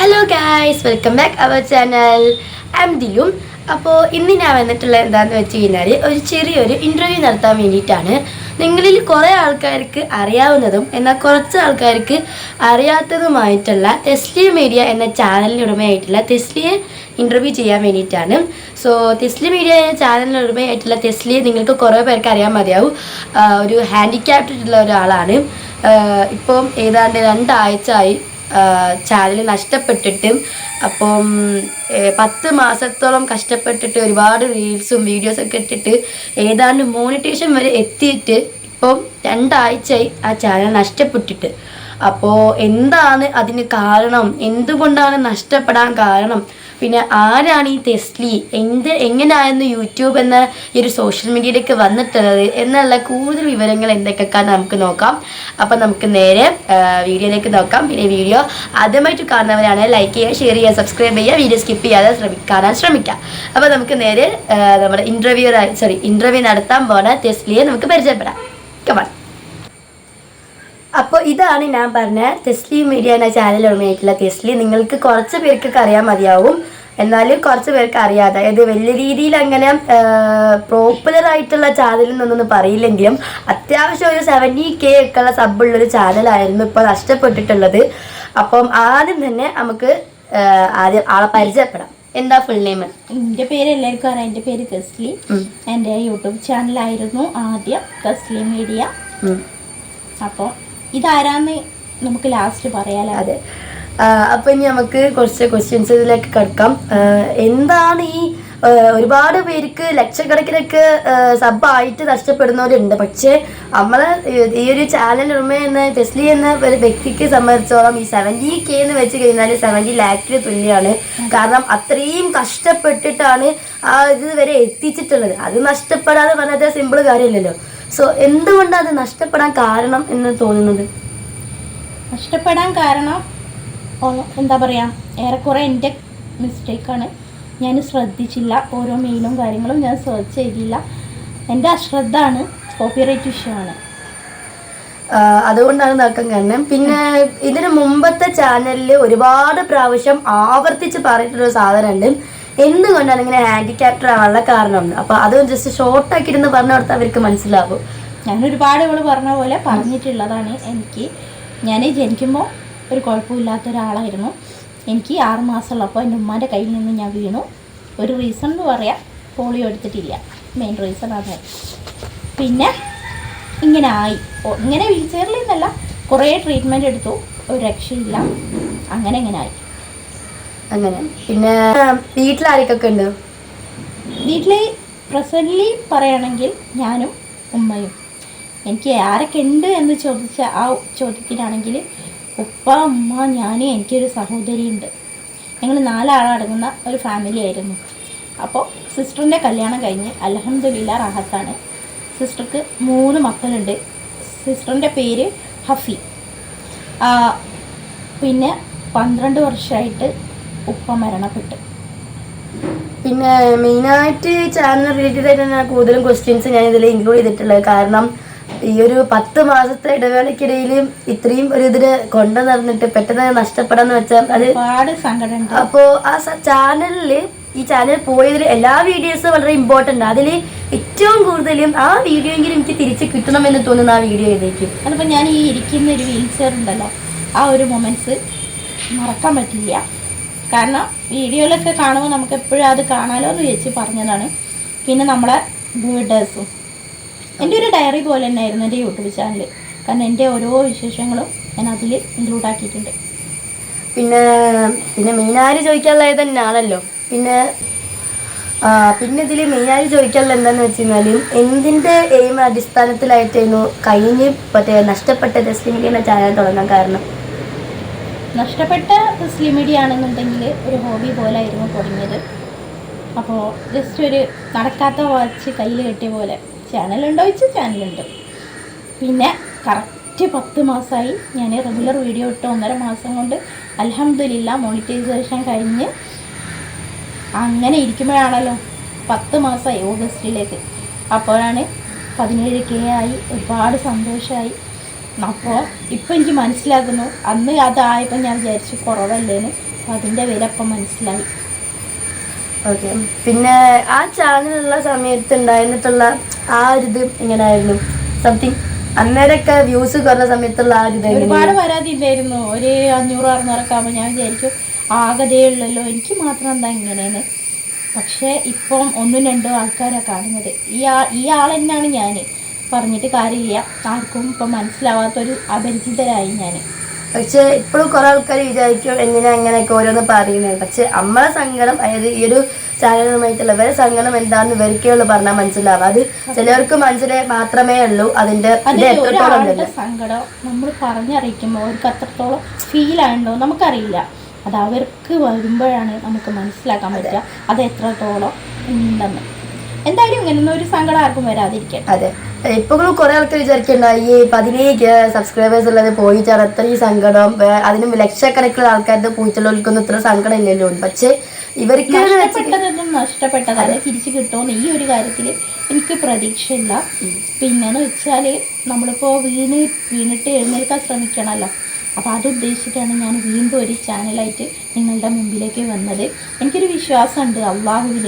Hello guys welcome back our channel I'm ദിലും അപ്പോൾ ഇന്ന് ഞാൻ വന്നിട്ടുള്ളത് എന്താണെന്ന് വെച്ച് കഴിഞ്ഞാൽ ഒരു ചെറിയൊരു ഇന്റർവ്യൂ നടത്താൻ വേണ്ടിയിട്ടാണ്. നിങ്ങളിൽ കുറേ ആൾക്കാർക്ക് അറിയാവുന്നതും എന്നാൽ കുറച്ച് ആൾക്കാർക്ക് അറിയാത്തതുമായിട്ടുള്ള തെസ്ലിയ മീഡിയ എന്ന ചാനലിന് ഉടമയായിട്ടുള്ള തെസ്ലിയെ ഇന്റർവ്യൂ ചെയ്യാൻ വേണ്ടിയിട്ടാണ്. സോ തെസ്ലി മീഡിയ എന്ന ചാനലിന് ഉടമയായിട്ടുള്ള തെസ്ലിയെ നിങ്ങൾക്ക് കുറേ പേർക്ക് അറിയാൻ മതിയാവും. ഒരു ഹാൻഡിക്യാപ്ഡ് ഉള്ള ഒരാളാണ്. ഇപ്പം ഏതാണ്ട് രണ്ടാഴ്ച ആയി ചാനൽ നഷ്ടപ്പെട്ടിട്ടും അപ്പം പത്ത് മാസത്തോളം കഷ്ടപ്പെട്ടിട്ട് ഒരുപാട് റീൽസും വീഡിയോസൊക്കെ ഇട്ടിട്ട് ഏതാണ്ട് മോണിറ്റേഷൻ വരെ എത്തിയിട്ട് ഇപ്പം രണ്ടാഴ്ചയായി ആ ചാനൽ നഷ്ടപ്പെട്ടിട്ട്. അപ്പോൾ എന്താണ് അതിന് കാരണം? എന്തുകൊണ്ടാണ് നഷ്ടപ്പെടാൻ കാരണം? പിന്നെ ആരാണ് ഈ തെസ്ലി? എന്ത് എങ്ങനെയായിരുന്നു യൂട്യൂബ് എന്ന ഈ ഒരു സോഷ്യൽ മീഡിയയിലേക്ക് വന്നിട്ടുള്ളത്? എന്നുള്ള കൂടുതൽ വിവരങ്ങൾ എന്തൊക്കെയാണെന്ന് നമുക്ക് നോക്കാം. അപ്പം നമുക്ക് നേരെ വീഡിയോയിലേക്ക് നോക്കാം. പിന്നെ വീഡിയോ ആദ്യമായിട്ട് കാണുന്നവരാണ് ലൈക്ക് ചെയ്യുക ഷെയർ ചെയ്യുക സബ്സ്ക്രൈബ് ചെയ്യുക വീഡിയോ സ്കിപ്പ് ചെയ്യാതെ കാണാൻ ശ്രമിക്കാം. അപ്പോൾ നമുക്ക് നേരെ നമ്മുടെ ഇന്റർവ്യൂ സോറി ഇന്റർവ്യൂ നടത്താൻ പോണ തെസ്ലിയെ നമുക്ക് പരിചയപ്പെടാം. കമാൺ അപ്പോൾ ഇതാണ് ഞാൻ പറഞ്ഞ തെസ്ലി മീഡിയ എന്ന ചാനൽ ഉടമയായിട്ടുള്ള തെസ്ലി. നിങ്ങൾക്ക് കുറച്ച് പേർക്കൊക്കെ അറിയാൻ മതിയാവും. എന്നാലും കുറച്ച് പേർക്ക് അറിയാതെ. അതായത് വലിയ രീതിയിൽ അങ്ങനെ പോപ്പുലർ ആയിട്ടുള്ള ചാനലിൽ നിന്നൊന്നും പറയില്ലെങ്കിലും അത്യാവശ്യം ഒരു സെവന്റി കെ ഒക്കെ ഉള്ള സബുള്ളൊരു ചാനലായിരുന്നു ഇപ്പോൾ നഷ്ടപ്പെട്ടിട്ടുള്ളത്. അപ്പം ആദ്യം തന്നെ നമുക്ക് ആദ്യം ആളെ പരിചയപ്പെടാം. എന്താ ഫുൾ നെയിം എന്റെ പേര് എല്ലാവർക്കും അറിയാം. എന്റെ പേര് കസ്ലി എന്റെ യൂട്യൂബ് ചാനലായിരുന്നു ആദ്യം കസ്ലി മീഡിയ അപ്പോൾ ഇതാരാന്ന് നമുക്ക് ലാസ്റ്റ് പറയാലോ? അതെ. അപ്പൊ ഇനി നമുക്ക് കുറച്ച് ക്വസ്റ്റ്യൻസ് ഇതിലേക്ക് കിടക്കാം. എന്താണ് ഈ ഒരുപാട് പേർക്ക് ലക്ഷക്കണക്കിനൊക്കെ സബ് ആയിട്ട് നഷ്ടപ്പെടുന്നവരുണ്ട്. പക്ഷേ നമ്മൾ ഈ- ഒരു ചാനൽ ഉടമ എന്ന ടെസ്ലി എന്ന ഒരു വ്യക്തിക്ക് സംബന്ധിച്ചോളം ഈ സെവന്റി കെ എന്ന് വെച്ച് കഴിഞ്ഞാൽ സെവന്റി ലാക്കിന് തുല്യമാണ് കാരണം അത്രയും കഷ്ടപ്പെട്ടിട്ടാണ് ആ ഇത് വരെ എത്തിച്ചിട്ടുള്ളത്. അത് നഷ്ടപ്പെടാതെ പറഞ്ഞത് സിമ്പിൾ കാര്യമല്ലല്ലോ സോ എന്തുകൊണ്ടാണ് അത് നഷ്ടപ്പെടാൻ കാരണം എന്ന് തോന്നുന്നത്? നഷ്ടപ്പെടാൻ കാരണം എന്താ പറയുക ഏറെക്കുറെ എന്റെ മിസ്റ്റേക്കാണ് ഞാൻ ശ്രദ്ധിച്ചില്ല ഓരോ മെയിലും കാര്യങ്ങളും ഞാൻ സെർച്ച് ചെയ്തില്ല. എന്റെ അശ്രദ്ധമാണ് കോപ്പിറൈറ്റ് ഇഷ്യൂ ആണ്. അതുകൊണ്ടാണ് നടക്കാൻ കാരണം പിന്നെ ഇതിന് മുമ്പത്തെ ചാനലിൽ ഒരുപാട് പ്രാവശ്യം ആവർത്തിച്ച് പറഞ്ഞിട്ടൊരു സാധനമുണ്ട്. എന്തുകൊണ്ടാണ് ഇങ്ങനെ ഹാൻഡിക്യാപ്റ്റർ ആവാനുള്ള കാരണം? അപ്പോൾ അത് ജസ്റ്റ് ഷോർട്ട് ആക്കിയിരുന്ന് പറഞ്ഞു കൊടുത്താൽ അവർക്ക് മനസ്സിലാവും. ഞാൻ ഒരുപാട് ഇവൾ പറഞ്ഞ പോലെ പറഞ്ഞിട്ടുള്ളതാണ് എനിക്ക്. ഞാൻ ജനിക്കുമ്പോൾ ഒരു കുഴപ്പമില്ലാത്ത ഒരാളായിരുന്നു. എനിക്ക് ആറ് മാസമുള്ളപ്പോൾ എന്റെ ഉമ്മാന്റെ കയ്യിൽ നിന്ന് ഞാൻ വീണു. ഒരു റീസൺ എന്ന് പറയാം പോളിയോ എടുത്തിട്ടില്ല. മെയിൻ റീസൺ അതായി പിന്നെ ഇങ്ങനെ ആയി. ഇങ്ങനെ വീൽചെയറിൽ നിന്നല്ല കുറേ ട്രീറ്റ്മെന്റ് എടുത്തു. ഒരു രക്ഷയില്ല. അങ്ങനെ ഇങ്ങനെ ആയി. അങ്ങനെ. പിന്നെ വീട്ടിലാരൊക്കെ ഉണ്ട്? വീട്ടിൽ പ്രസന്റ്ലി പറയുകയാണെങ്കിൽ ഞാനും ഉമ്മയും. എനിക്ക് ആരൊക്കെ ഉണ്ട് എന്ന് ചോദിച്ച ആ ചോദ്യത്തിനാണെങ്കിൽ ഉപ്പ ഉമ്മ ഞാൻ എനിക്കൊരു സഹോദരിയുണ്ട്. ഞങ്ങൾ നാലാളടങ്ങുന്ന ഒരു ഫാമിലി ആയിരുന്നു. അപ്പോൾ സിസ്റ്ററിന്റെ കല്യാണം കഴിഞ്ഞ് അലഹമ്മദില്ല റാഹത്താണ്. സിസ്റ്റർക്ക് മൂന്ന് മക്കളുണ്ട്. സിസ്റ്ററിന്റെ പേര് ഹഫി. പിന്നെ പന്ത്രണ്ട് വർഷമായിട്ട് ഉപ്പ മരണപ്പെട്ടു. പിന്നെ മെയിനായിട്ട് ചാനൽ റിലേറ്റഡ് ആയിട്ട് കൂടുതലും ക്വസ്റ്റ്യൻസ് ഞാൻ ഇതിൽ ഇൻക്ലൂഡ് ചെയ്തിട്ടുള്ളത് കാരണം ഈ ഒരു പത്ത് മാസത്തെ ഇടവേളക്കിടയിൽ ഇത്രയും ഒരു ഇതിന് കൊണ്ടു നടന്നിട്ട് പെട്ടെന്ന് നഷ്ടപ്പെടാന്ന് വെച്ചാൽ അത് ഒരുപാട് സങ്കടം അപ്പോ ആ ചാനലിൽ ഈ ചാനൽ പോയതിൽ എല്ലാ വീഡിയോസും വളരെ ഇമ്പോർട്ടന്റ് അതിൽ ഏറ്റവും കൂടുതലും ആ വീഡിയോ എങ്കിലും എനിക്ക് തിരിച്ച് കിട്ടണമെന്ന് തോന്നുന്ന ആ വീഡിയോ ഇതേക്ക് അതിപ്പോൾ ഞാൻ ഈ ഇരിക്കുന്ന ഒരു വീൽ ചെയർ ഉണ്ടല്ലോ ആ ഒരു മൊമെന്റ്സ് മറക്കാൻ പറ്റില്ല. കാരണം വീഡിയോയിലൊക്കെ കാണുമ്പോൾ നമുക്ക് എപ്പോഴും അത് കാണാലോ എന്ന് ചോദിച്ച് പറഞ്ഞതാണ്. പിന്നെ നമ്മളെ ബേർഡേഴ്സും എന്റെ ഒരു ഡയറി പോലെ തന്നെയായിരുന്നു എന്റെ യൂട്യൂബ് ചാനൽ കാരണം എന്റെ ഓരോ വിശേഷങ്ങളും ഞാൻ അതിൽ ഇൻക്ലൂഡ് ആക്കിയിട്ടുണ്ട്. പിന്നെ പിന്നെ മെയിനായിട്ട് ചോദിക്കാനുള്ളത് തന്നെയാണല്ലോ പിന്നെ പിന്നെ ഇതിൽ മെയിനായിട്ട് ചോദിക്കാനുള്ള എന്താണെന്ന് വെച്ച് കഴിഞ്ഞാൽ എന്തിന്റെ എയിം അടിസ്ഥാനത്തിലായിട്ടായിരുന്നു കഴിഞ്ഞ് മറ്റേ നഷ്ടപ്പെട്ട ടെസ്റ്റിംഗ് എന്ന ചാനൽ തുടങ്ങാൻ കാരണം? നഷ്ടപ്പെട്ട മുസ്ലിം മീഡിയ ആണെന്നുണ്ടെങ്കിൽ ഒരു ഹോബി പോലെ ആയിരുന്നു തുടങ്ങിയത്. അപ്പോൾ ജസ്റ്റ് ഒരു നടക്കാത്ത വാച്ച് കയ്യിൽ കെട്ടിയ പോലെ. ചാനലുണ്ടോ ചോദിച്ചാൽ ചാനലുണ്ട്. പിന്നെ കറക്റ്റ് പത്ത് മാസമായി ഞാൻ റെഗുലർ വീഡിയോ ഇട്ട് ഒന്നര മാസം കൊണ്ട് അലഹമ്മദില്ല മോണിറ്റൈസേഷൻ കഴിഞ്ഞ് അങ്ങനെ ഇരിക്കുമ്പോഴാണല്ലോ പത്ത് മാസമായി ഓഗസ്റ്റിലേക്ക്. അപ്പോഴാണ് പതിനേഴ് കെ ആയി ഒരുപാട് സന്തോഷമായി അപ്പോൾ ഇപ്പം എനിക്ക് മനസ്സിലാകുന്നു. അന്ന് അതായപ്പോൾ ഞാൻ വിചാരിച്ചു കുറവല്ലേന്ന്. അപ്പോൾ അതിന്റെ വില അപ്പം മനസ്സിലായി. ഓക്കെ പിന്നെ ആ ചാനലുള്ള സമയത്ത് ഉണ്ടായിരുന്നിട്ടുള്ള ആ ഒരു ഇത് എങ്ങനെയായിരുന്നു സംതിങ് അന്നേരമൊക്കെ വ്യൂസ് കുറഞ്ഞ സമയത്തുള്ള ആ ഒരു ഇത് ഒരുപാട് പരാതി ഉണ്ടായിരുന്നു ഒരു അഞ്ഞൂറ് അറുന്നൂറൊക്കെ ആകുമ്പോൾ ഞാൻ വിചാരിച്ചു ആകതേ ഉള്ളല്ലോ എനിക്ക് മാത്രം എന്താ ഇങ്ങനെയെന്ന്. പക്ഷേ ഇപ്പം ഒന്നും രണ്ടും ആൾക്കാരാണ് കാണുന്നത്. ഈ ആ ഈ ആൾ തന്നെയാണ് ഞാൻ പറഞ്ഞിട്ട് കാര്യമില്ല. ആർക്കും ഇപ്പം മനസ്സിലാവാത്തൊരു അപരിചിതരായി ഞാൻ പക്ഷെ ഇപ്പോഴും കുറെ ആൾക്കാർ വിചാരിക്കും എങ്ങനെയാ അങ്ങനെയൊക്കെ ഓരോന്ന് പറയുന്നത്. പക്ഷെ നമ്മളെ സങ്കടം അതായത് ഈ ഒരു ചാനലുമായിട്ടുള്ള ഇവരെ സങ്കടം എന്താണെന്ന് ഇവർക്കേ ഉള്ളൂ പറഞ്ഞാൽ മനസ്സിലാവും അത് ചിലവർക്ക് മനസ്സിലായി മാത്രമേ ഉള്ളൂ അതിന്റെ സങ്കടം നമ്മൾ പറഞ്ഞറിയിക്കുമ്പോൾ അവർക്ക് അത്രത്തോളം ഫീൽ ആയിട്ടുണ്ടോ നമുക്കറിയില്ല. അത് അവർക്ക് വരുമ്പോഴാണ് നമുക്ക് മനസ്സിലാക്കാൻ പറ്റുക അത് എത്രത്തോളം ഉണ്ടെന്ന്. എന്തായാലും ഇങ്ങനെ ഒരു സങ്കടം ആർക്കും വരാതിരിക്കട്ടെ. അതെ. ഇപ്പോഴും കുറെ ആൾക്കാർ വിചാരിക്കണ്ട ഈ പതിനേഴ് സബ്സ്ക്രൈബേഴ്സ് ഉള്ളത് പോയിട്ടാണ് അത്രയും സങ്കടം. അതിനും ലക്ഷക്കണക്കിന് ആൾക്കാരുടെ പോയിട്ടുള്ളവർക്കൊന്നും ഇത്ര സങ്കടം ഇല്ലല്ലോ പക്ഷെ ഇവർക്ക് നഷ്ടപ്പെട്ടതൊന്നും നഷ്ടപ്പെട്ടതല്ല തിരിച്ചു കിട്ടുമെന്ന് ഈ ഒരു കാര്യത്തിൽ എനിക്ക് പ്രതീക്ഷയില്ല. പിന്നെന്ന് വെച്ചാൽ നമ്മളിപ്പോൾ വീണ് വീണിട്ട് എഴുന്നേൽക്കാൻ ശ്രമിക്കണമല്ലോ അപ്പോൾ അത് ഉദ്ദേശിച്ചിട്ടാണ് ഞാൻ വീണ്ടും ഒരു ചാനലായിട്ട് നിങ്ങളുടെ മുമ്പിലേക്ക് വന്നത്. എനിക്കൊരു വിശ്വാസമുണ്ട് അള്ളാഹുവിൽ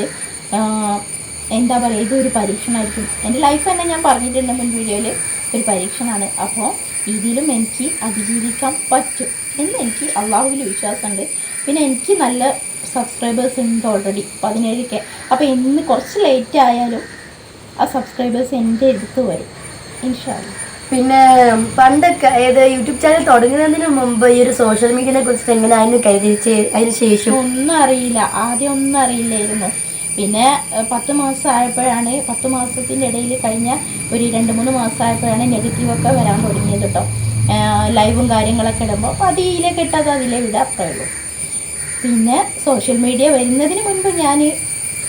എന്താ പറയുക ഇതൊരു പരീക്ഷണമായിരിക്കും എന്റെ ലൈഫ് തന്നെ ഞാൻ പറഞ്ഞിട്ടുണ്ട് മുൻ വീഡിയോയിൽ ഒരു പരീക്ഷണമാണ് അപ്പോൾ ഇതിലും എനിക്ക് അതിജീവിക്കാൻ പറ്റും എന്ന് എനിക്ക് അള്ളാഹുവിൽ വിശ്വാസമുണ്ട്. പിന്നെ എനിക്ക് നല്ല സബ്സ്ക്രൈബേഴ്സ് ഉണ്ട് ഓൾറെഡി പതിനേഴ് കെ. അപ്പോൾ ഇന്ന് കുറച്ച് ലേറ്റ് ആയാലും ആ സബ്സ്ക്രൈബേഴ്സ് എന്റെ അടുത്ത് വരും ഇൻഷാല്ല പിന്നെ പണ്ടൊക്കെ അതായത് യൂട്യൂബ് ചാനൽ തുടങ്ങുന്നതിന് മുമ്പ് ഈ ഒരു സോഷ്യൽ മീഡിയനെ കുറിച്ച് എങ്ങനെയായിരുന്നു കരുതിച്ച് അതിന് ശേഷം? ഒന്നും അറിയില്ല. ആദ്യം ഒന്നും അറിയില്ലായിരുന്നു. പിന്നെ പത്ത് മാസം ആയപ്പോഴാണ് പത്ത് മാസത്തിന്റെ ഇടയിൽ കഴിഞ്ഞ ഒരു രണ്ട് മൂന്ന് മാസമായപ്പോഴാണ് നെഗറ്റീവൊക്കെ വരാൻ തുടങ്ങിയത് കേട്ടോ ലൈവും കാര്യങ്ങളൊക്കെ ഇടുമ്പോൾ അപ്പോൾ അതിലെ കിട്ടാതെ അതിലെ വിടുക അത്രേ ഉള്ളൂ. പിന്നെ സോഷ്യൽ മീഡിയ വരുന്നതിന് മുൻപ് ഞാൻ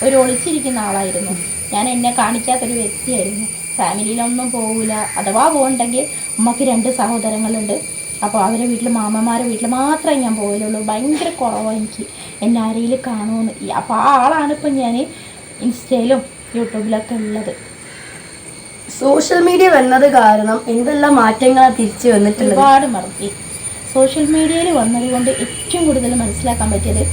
ഒരു ഒളിച്ചിരിക്കുന്ന ആളായിരുന്നു. ഞാൻ എന്നെ കാണിക്കാത്തൊരു വ്യക്തിയായിരുന്നു. ഫാമിലിയിലൊന്നും പോകില്ല അഥവാ പോകണ്ടെങ്കിൽ അമ്മയ്ക്ക് രണ്ട് സഹോദരങ്ങളുണ്ട്. അപ്പോൾ അവരെ വീട്ടിൽ മാമന്മാരെ വീട്ടിൽ മാത്രമേ ഞാൻ പോകലുള്ളൂ. ഭയങ്കര കുറവാണ് എനിക്ക്. എന്നെ ആരെയിൽ കാണുമെന്ന് അപ്പോൾ ആ ആളാണ് ഇപ്പം ഞാൻ ഇൻസ്റ്റയിലും യൂട്യൂബിലൊക്കെ ഉള്ളത്. സോഷ്യൽ മീഡിയ വന്നത് കാരണം എന്തെല്ലാം മാറ്റങ്ങളാണ് തിരിച്ചു വന്നിട്ടുള്ളത്? ഒരുപാട് മറക്കി സോഷ്യൽ മീഡിയയിൽ വന്നതുകൊണ്ട് ഏറ്റവും കൂടുതൽ മനസ്സിലാക്കാൻ പറ്റിയത്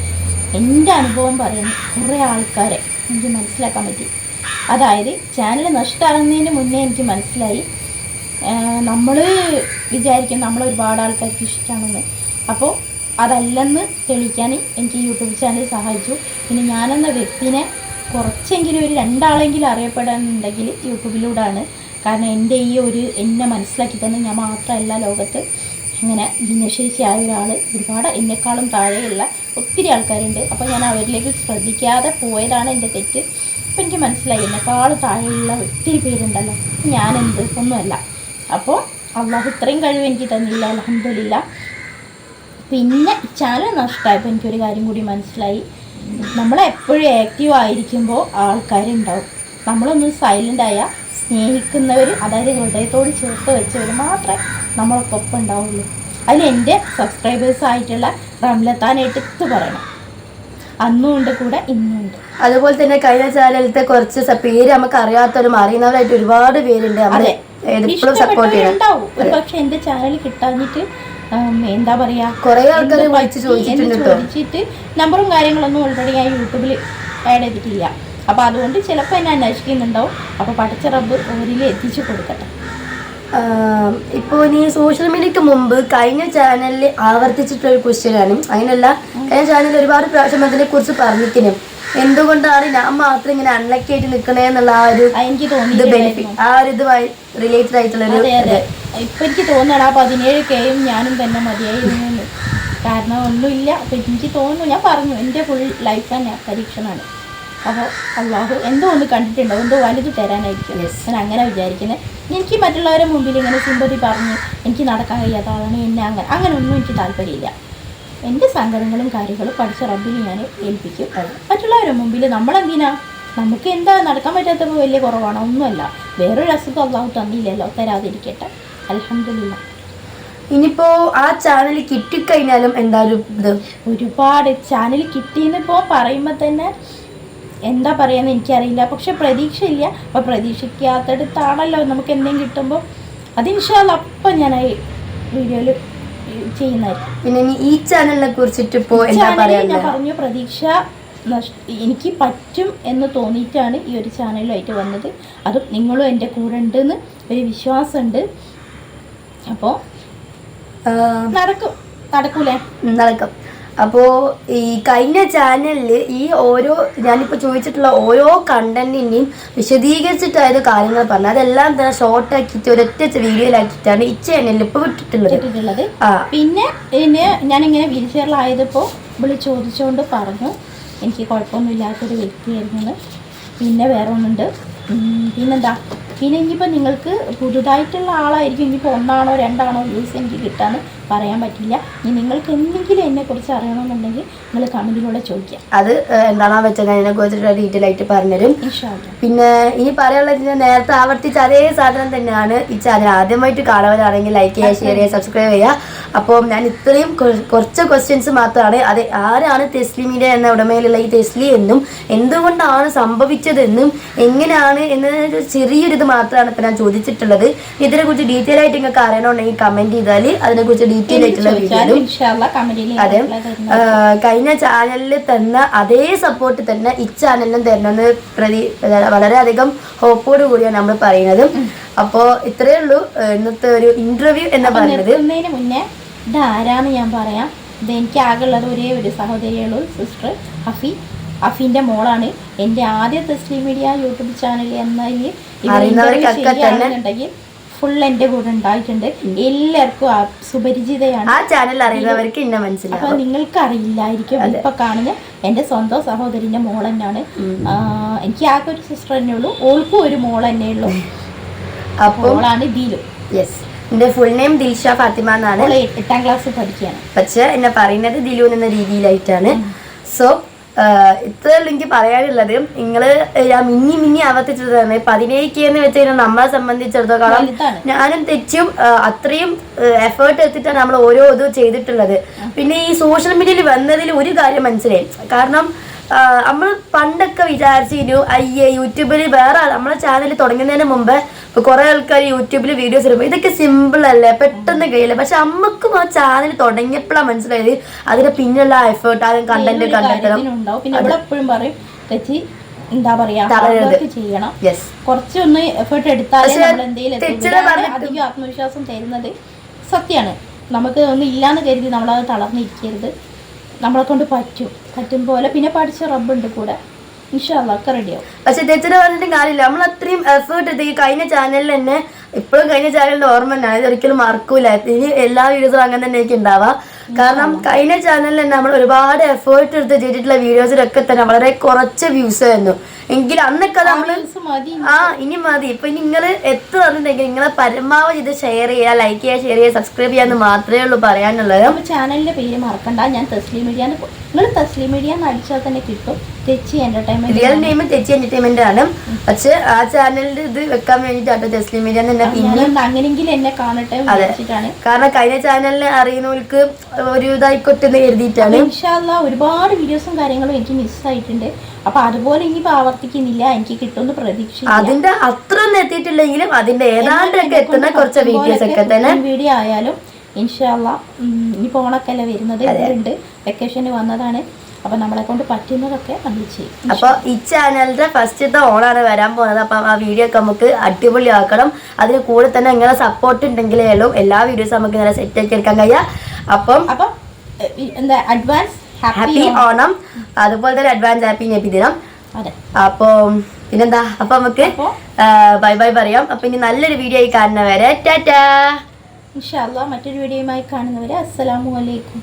എന്റെ അനുഭവം പറയുന്നത് കുറേ ആൾക്കാരെ എനിക്ക് മനസ്സിലാക്കാൻ പറ്റി. അതായത് ചാനൽ നഷ്ടമാകുന്നതിന് മുന്നേ എനിക്ക് മനസ്സിലായി നമ്മൾ വിചാരിക്കും നമ്മൾ ഒരുപാട് ആൾക്കാർക്ക് ഇഷ്ടമാണെന്ന് അപ്പോൾ അതല്ലെന്ന് തെളിയിക്കാൻ എനിക്ക് യൂട്യൂബ് ചാനൽ സഹായിച്ചു. പിന്നെ ഞാനെന്ന വ്യക്തിനെ കുറച്ചെങ്കിലും ഒരു രണ്ടാളെങ്കിലും അറിയപ്പെടാനുണ്ടെങ്കിൽ യൂട്യൂബിലൂടെയാണ് കാരണം എന്റെ ഈ ഒരു എന്നെ മനസ്സിലാക്കി തന്നെ ഞാൻ മാത്രമല്ല ലോകത്ത്. ഇങ്ങനെ ഭിന്നശേഷിയായ ഒരാൾ ഒരുപാട് എന്നെക്കാളും താഴെയുള്ള ഒത്തിരി ആൾക്കാരുണ്ട്. അപ്പോൾ ഞാൻ അവരിലേക്ക് ശ്രദ്ധിക്കാതെ പോയതാണ് എന്റെ തെറ്റ്. അപ്പോൾ എനിക്ക് മനസ്സിലായി എന്നെക്കാളും താഴെയുള്ള ഒത്തിരി പേരുണ്ടല്ലോ. ഞാനെന്ത് ഒന്നുമല്ല. അപ്പോൾ അള്ളാഹു ഇത്രയും കഴിവ് എനിക്ക് തന്നില്ല അലഹമില്ല പിന്നെ ചാനൽ നഷ്ടമായപ്പോൾ എനിക്കൊരു കാര്യം കൂടി മനസ്സിലായി. നമ്മളെപ്പോഴും ആക്റ്റീവ് ആയിരിക്കുമ്പോൾ ആൾക്കാരുണ്ടാവും. നമ്മളൊന്ന് സൈലന്റ് ആയാൽ സ്നേഹിക്കുന്നവർ അതായത് ഹൃദയത്തോട് ചേർത്ത് വെച്ചവർ മാത്രമേ നമ്മളൊപ്പം ഉണ്ടാവുള്ളൂ. അതിൽ എന്റെ സബ്സ്ക്രൈബേഴ്സ് ആയിട്ടുള്ള റംലത്താൻ എടുത്ത് പറയണം. അന്നും ഉണ്ട് കൂടെ ഇന്നും ഉണ്ട്. അതുപോലെ തന്നെ കഴിഞ്ഞ ചാനലിലത്തെ കുറച്ച് പേര് നമുക്ക് അറിയാത്തവരും അറിയുന്നവരായിട്ട് ഒരുപാട് പേരുണ്ട്. നമ്മളെ എപ്പോഴും സപ്പോർട്ട് ചെയ്യണം. ഉണ്ടാവും. പക്ഷെ എന്റെ ചാനൽ കിട്ടാഞ്ഞിട്ട് എന്താ പറയാ കുറേ ആൾക്കാർ വിളിച്ച് ചോദിച്ചിട്ട് നമ്പറും കാര്യങ്ങളൊന്നും ഓൾറെഡി ഞാൻ യൂട്യൂബിൽ ആഡ് ചെയ്തിട്ടില്ല. അപ്പൊ അതുകൊണ്ട് ചിലപ്പോൾ എന്നെ അന്വേഷിക്കുന്നുണ്ടാവും. അപ്പൊ പഠിച്ച റബ്ബ് ഓരിൽ എത്തിച്ചു കൊടുക്കട്ടെ. ഇപ്പോ ഇനി സോഷ്യൽ മീഡിയക്ക് മുമ്പ് കഴിഞ്ഞ ചാനലിൽ ആവർത്തിച്ചിട്ടുള്ള ഒരു ക്വസ്റ്റ്യൻ ആണ്. അങ്ങനെയല്ല കഴിഞ്ഞ ചാനലിൽ ഒരുപാട് പ്രാവശ്യം അതിനെ കുറിച്ച് പറഞ്ഞിരിക്കുന്നു എന്തുകൊണ്ടാണ് ഞാൻ മാത്രം ഇങ്ങനെ അൺലക്കി ആയിട്ട് നിൽക്കണേ എന്നുള്ള ആ ഒരു എനിക്ക് ഇത് ബെനിഫിറ്റ് ആ ഒരു ഇതുമായി റിലേറ്റഡ് ആയിട്ടുള്ള ഒരു അതെ അതെ. ഇപ്പം എനിക്ക് തോന്നണം ആ പതിനേഴ് കെയും ഞാനും തന്നെ മതിയായിരുന്നു. കാരണം ഒന്നുമില്ല. അപ്പൊ എനിക്ക് തോന്നുന്നു ഞാൻ പറഞ്ഞു എന്റെ ഫുൾ ലൈഫ് തന്നെ പരീക്ഷണമാണ്. അപ്പോൾ അള്ളാഹു എന്തോ ഒന്ന് കണ്ടിട്ടുണ്ടോ? എന്തോ വലുത് തരാനായിരിക്കും. ഞാൻ അങ്ങനെ വിചാരിക്കുന്നത് എനിക്ക് മറ്റുള്ളവരുടെ മുമ്പിൽ ഇങ്ങനെ സിമ്പതി പറഞ്ഞ് എനിക്ക് നടക്കാൻ കഴിയാത്ത ആളാണ് എന്നെ അങ്ങനെ അങ്ങനെ ഒന്നും എനിക്ക് താല്പര്യമില്ല. എന്റെ സങ്കടങ്ങളും കാര്യങ്ങളും പഠിച്ച റബ്ബിന് ഞാൻ ഏൽപ്പിക്കും. മറ്റുള്ളവരുടെ മുമ്പിൽ നമ്മളെന്തിനാ? നമുക്ക് എന്താ നടക്കാൻ പറ്റാത്തപ്പോൾ വലിയ കുറവാണ്. ഒന്നുമല്ല. വേറൊരു അസുഖം അള്ളാഹു തന്നില്ലല്ലോ. തരാതിരിക്കട്ടെ. അലഹമില്ല ഇനിയിപ്പോ ആ ചാനൽ കിട്ടിക്കഴിഞ്ഞാലും എന്തായാലും ഇത്? ഒരുപാട് ചാനൽ കിട്ടിയെന്നിപ്പോൾ പറയുമ്പോൾ തന്നെ എന്താ പറയുക എനിക്കറിയില്ല. പക്ഷെ പ്രതീക്ഷയില്ല. അപ്പോൾ പ്രതീക്ഷിക്കാത്തടത്താണല്ലോ നമുക്ക് എന്തെങ്കിലും കിട്ടുമ്പോൾ അത് ഇൻഷാല്ല അപ്പം ഞാൻ വീഡിയോയിൽ ചെയ്യുന്നതായിരിക്കും പിന്നെ ഇനി ഈ ചാനലിനെ കുറിച്ചിട്ട് ഇപ്പോ എന്താ ചാനലിൽ ഞാൻ പറഞ്ഞു പ്രതീക്ഷ നഷ്- എനിക്ക് പറ്റും എന്ന് തോന്നിയിട്ടാണ് ഈ ഒരു ചാനലുമായിട്ട് വന്നത്. അതും നിങ്ങളും എന്റെ കൂടെ ഉണ്ടെന്ന് ഒരു വിശ്വാസമുണ്ട്. അപ്പോൾ നടക്കും. നടക്കൂലേ? നടക്കും. അപ്പോൾ ഈ കഴിഞ്ഞ ചാനലിൽ ഈ ഓരോ ഞാനിപ്പോൾ ചോദിച്ചിട്ടുള്ള ഓരോ കണ്ടന്റിനെയും വിശദീകരിച്ചിട്ടായത് കാര്യങ്ങൾ പറഞ്ഞത്. അതെല്ലാം തന്നെ ഷോർട്ട് ആക്കിയിട്ട് ഒരൊറ്റ വീഡിയോയിലാക്കിയിട്ടാണ് ഈ ചാനലിൽ ഇപ്പോൾ വിട്ടിട്ടുള്ളത്. ആ. പിന്നെ ഇതിന് ഞാനിങ്ങനെ വീൽ ചെയറിലായതിപ്പോൾ വിളി ചോദിച്ചുകൊണ്ട് പറഞ്ഞു. എനിക്ക് കുഴപ്പമൊന്നുമില്ലാത്തൊരു വ്യക്തിയായിരുന്നു. പിന്നെ വേറെ ഒന്നുണ്ട് പിന്നെന്താ? പിന്നെ ഇനിയിപ്പോൾ നിങ്ങൾക്ക് പുതുതായിട്ടുള്ള ആളായിരിക്കും ഇനിയിപ്പോൾ ഒന്നാണോ രണ്ടാണോ വ്യൂസ് എനിക്ക് കിട്ടാന്ന് പറയാൻ പറ്റില്ല. ഇനി നിങ്ങൾക്ക് എന്തെങ്കിലും എന്നെക്കുറിച്ച് അറിയണമെന്നുണ്ടെങ്കിൽ നിങ്ങൾ കമന്റിലൂടെ ചോദിക്കാം. അത് എന്താണോ വെച്ചാൽ അതിനെ കുറിച്ചിട്ട് ഡീറ്റെയിൽ ആയിട്ട് പറഞ്ഞുതരും. പിന്നെ ഇനി പറയാനുള്ളത് ഞാൻ നേരത്തെ ആവർത്തിച്ച അതേ സാധനം തന്നെയാണ്. ഈ ചാനൽ ആദ്യമായിട്ട് കാണുന്നവരാണെങ്കിൽ ലൈക്ക് ചെയ്യുക ഷെയർ ചെയ്യുക സബ്സ്ക്രൈബ് ചെയ്യുക. അപ്പോൾ ഞാൻ ഇത്രയും കുറച്ച് ക്വസ്റ്റ്യൻസ് മാത്രമാണ്. അത് ആരാണ് തെസ്ലിമിന്റെ എന്ന ഉടമയിലുള്ള ഈ തെസ്ലി എന്നും എന്തുകൊണ്ടാണ് സംഭവിച്ചതെന്നും എങ്ങനെയാണ് എന്നൊരു ചെറിയൊരു ഇത് മാത്രമാണ് ഇപ്പൊ ഞാൻ ചോദിച്ചിട്ടുള്ളത്. ഇതിനെ ഇതിനെക്കുറിച്ച് ഡീറ്റെയിൽ ആയിട്ട് നിങ്ങൾക്ക് അറിയണമെന്നുണ്ടെങ്കിൽ കമന്റ് ചെയ്താൽ അതിനെക്കുറിച്ച് ഡീറ്റെയിൽ ആയിട്ടുള്ള വീഡിയോ അതെ. കഴിഞ്ഞ ചാനലിൽ തന്ന അതേ സപ്പോർട്ട് തന്നെ ഈ ചാനലിലും തരണമെന്ന് പ്രതി വളരെയധികം ഹോപ്പോട് കൂടിയാണ് നമ്മൾ പറയുന്നത്. അപ്പോൾ ഇത്രയേ ഉള്ളൂ. ഇന്നത്തെ ഒരു ഇന്റർവ്യൂ എന്ന് പറയുന്നത്. മുന്നേ ഇതാരാന്ന് ഞാൻ പറയാം. ഇത് എനിക്ക് ആകെയുള്ളത് ഒരേ ഒരു സഹോദരിയുള്ളൂ സിസ്റ്റർ ഹഫി. ഹഫീന്റെ മോളാണ്. എന്റെ ആദ്യത്തെ സ്ട്രീം മീഡിയ യൂട്യൂബ് ചാനൽ എന്നതിൽ ശരിയാണെന്നുണ്ടെങ്കിൽ ഫുൾ എന്റെ കൂടെ ഉണ്ടായിട്ടുണ്ട്. എല്ലാവർക്കും സുപരിചിതയാണ്. ആ ചാനൽ അറിയുന്നവർക്ക് അപ്പൊ നിങ്ങൾക്ക് അറിയില്ലായിരിക്കും ഇപ്പൊ കാണുന്ന എന്റെ സ്വന്തം സഹോദരിന്റെ മോൾ തന്നെയാണ്. എനിക്ക് ആകെ ഒരു സിസ്റ്റർ തന്നെ ഉള്ളൂ. ഓൾക്കും ഒരു മോൾ തന്നെ ഉള്ളൂ. അപ്പം മോളാണ് ദീലു. യെസ് എന്റെ ഫുൾ നെയിം ദിൽഷ ഫാത്തിമ എന്നാണ്. എട്ടാം ക്ലാസ് പഠിക്കുകയാണ്. പക്ഷെ എന്നെ പറയുന്നത് ദിലു എന്ന രീതിയിലായിട്ടാണ്. സോ ഇത്രയുള്ളൂ എനിക്ക് പറയാനുള്ളത്. നിങ്ങൾ ഞാൻ മിന്നി മിന്നി തന്നെ പതിനേഴ് എന്ന് വെച്ച് കഴിഞ്ഞാൽ നമ്മളെ സംബന്ധിച്ചിടത്തോളം ഞാനും തെച്ചും അത്രയും എഫേർട്ട് എടുത്തിട്ടാണ് നമ്മൾ ഓരോ ഇതും ചെയ്തിട്ടുള്ളത്. പിന്നെ ഈ സോഷ്യൽ മീഡിയയിൽ വന്നതിൽ ഒരു കാര്യം മനസ്സിലായി. കാരണം നമ്മൾ പണ്ടൊക്കെ വിചാരിച്ചിരുന്നു അയ്യേ യൂട്യൂബിൽ വേറെ നമ്മളെ ചാനൽ തുടങ്ങുന്നതിന് മുമ്പ് ഇപ്പൊ കുറെ ആൾക്കാർ യൂട്യൂബിൽ വീഡിയോസ് ഇടുമ്പോൾ ഇതൊക്കെ സിമ്പിൾ അല്ലേ പെട്ടെന്ന് കഴിയില്ല. പക്ഷെ അമ്മക്കും ആ ചാനൽ തുടങ്ങിയപ്പോഴാണ് മനസ്സിലായത്. അതിന്റെ പിന്നുള്ള എഫേർട്ട് ആദ്യം കണ്ടന്റ് കണ്ടെത്തണം. എപ്പോഴും പറയും എന്താ പറയാ. ചെയ്യണം. കുറച്ചൊന്ന് എഫേർട്ട് അധികം ആത്മവിശ്വാസം തരുന്നത്. സത്യമാണ് നമുക്ക് ഒന്നും ഇല്ലാന്ന് കരുതി നമ്മളത് തളർന്നിരിക്കരുത് നമ്മളെ കൊണ്ട് പറ്റും. പറ്റും പോലെ. പിന്നെ പഠിച്ച റബ്ബുണ്ട് കൂടെ. റെഡിയാവും പക്ഷെ ചേച്ചിനെ പറഞ്ഞിട്ട് കാര്യമില്ല. നമ്മൾ അത്രയും എഫേർട്ട് എടുത്ത് ഈ കഴിഞ്ഞ ചാനലിൽ തന്നെ ഇപ്പോഴും കഴിഞ്ഞ ചാനലിന്റെ ഓർമ്മ തന്നെ ഇത് ഒരിക്കലും മറക്കൂല. ഇനി എല്ലാ വീഡിയോസും അങ്ങനെ തന്നെ എനിക്ക് ഉണ്ടാവാം കാരണം കഴിഞ്ഞ ചാനലിൽ തന്നെ നമ്മൾ ഒരുപാട് എഫേർട്ട് എടുത്ത് ചെയ്തിട്ടുള്ള വീഡിയോസിലൊക്കെ തന്നെ വളരെ കുറച്ച് വ്യൂസ് ആയിരുന്നു. എങ്കിൽ അന്നൊക്കെ നമ്മൾ ആ ഇനി മതി. ഇപ്പൊ നിങ്ങൾ എത്ര പറഞ്ഞിട്ടുണ്ടെങ്കിൽ നിങ്ങളെ പരമാവധി ഇത് ഷെയർ ചെയ്യുക ലൈക്ക് ചെയ്യുക ഷെയർ ചെയ്യുക സബ്സ്ക്രൈബ് ചെയ്യാന്ന് മാത്രമേ ഉള്ളൂ പറയാനുള്ളത്. ചാനലിന്റെ പേര് മറക്കണ്ട. ഞാൻ തസ്ലീം മീഡിയ നിങ്ങൾ തസ്ലി മീഡിയ എന്ന് അടിച്ചാൽ തന്നെ കിട്ടും. Thechi entertainment real name Thechi entertainment ആണ്. പക്ഷെ ആ ചാനലിൽ ഇത് വെക്കാൻ വേണ്ടിട്ടാണ് തസ്ലി മീഡിയ തന്നെ പിന്നെ എന്നെ കാണട്ടെ എന്ന്. വിചാരിച്ചിട്ടാണ്. കാരണം കഴിഞ്ഞ ചാനലിനെ അറിയുന്നവർക്ക് ഒരു ഇതായിക്കോട്ടെ എന്ന് കരുതിയിട്ടാണ്. ഇൻഷാല്ല ഒരുപാട് വീഡിയോസും കാര്യങ്ങളും എനിക്ക് മിസ്സായിട്ടുണ്ട് അപ്പൊ അതുപോലെ ഇനി ആവർത്തിക്കുന്നില്ല. എനിക്ക് കിട്ടുമെന്ന് പ്രതീക്ഷ അതിന്റെ അത്ര ഒന്നും എത്തിയിട്ടില്ലെങ്കിലും അതിന്റെ ഏതാണ്ടൊക്കെ എത്തുന്ന കുറച്ച് വീഡിയോസ് ഒക്കെ തന്നെ. വീഡിയോ ആയാലും ഇൻഷാല്ല ഇനി ഓണക്കല്ല വരുന്നത് ഉണ്ട് വെക്കേഷന് വന്നതാണ്. അപ്പൊ നമ്മളെ കൊണ്ട് പറ്റുന്നതൊക്കെ നമ്മൾ ചെയ്യും. അപ്പൊ ഈ ചാനലിന്റെ ഫസ്റ്റത്തെ ഓണാണ് വരാൻ പോകുന്നത്. അപ്പൊ ആ വീഡിയോ ഒക്കെ നമുക്ക് അടിപൊളിയാക്കണം. അതിന് കൂടെ തന്നെ ഇങ്ങനെ സപ്പോർട്ട് ഉണ്ടെങ്കിലേ ഉള്ളൂ. എല്ലാ വീഡിയോസും നമുക്ക് ഇങ്ങനെ സെറ്റ് ആക്കി എടുക്കാൻ കഴിയാം. അപ്പം അപ്പൊ എന്താ അഡ്വാൻസ് ഹാപ്പി ഓണം. അതുപോലെ തന്നെ അഡ്വാൻസ് ഹാപ്പി നബി ദിനം. അപ്പൊ പിന്നെന്താ? അപ്പൊ നമുക്ക് ബൈ ബൈ പറയാം. അപ്പൊ ഇനി നല്ലൊരു വീഡിയോ ആയി കാണുന്നവരെ ടാറ്റാ. ഇൻഷാല്ല മറ്റൊരു വീഡിയോയുമായി കാണുന്നവരെ അസ്സലാമു അലൈക്കും.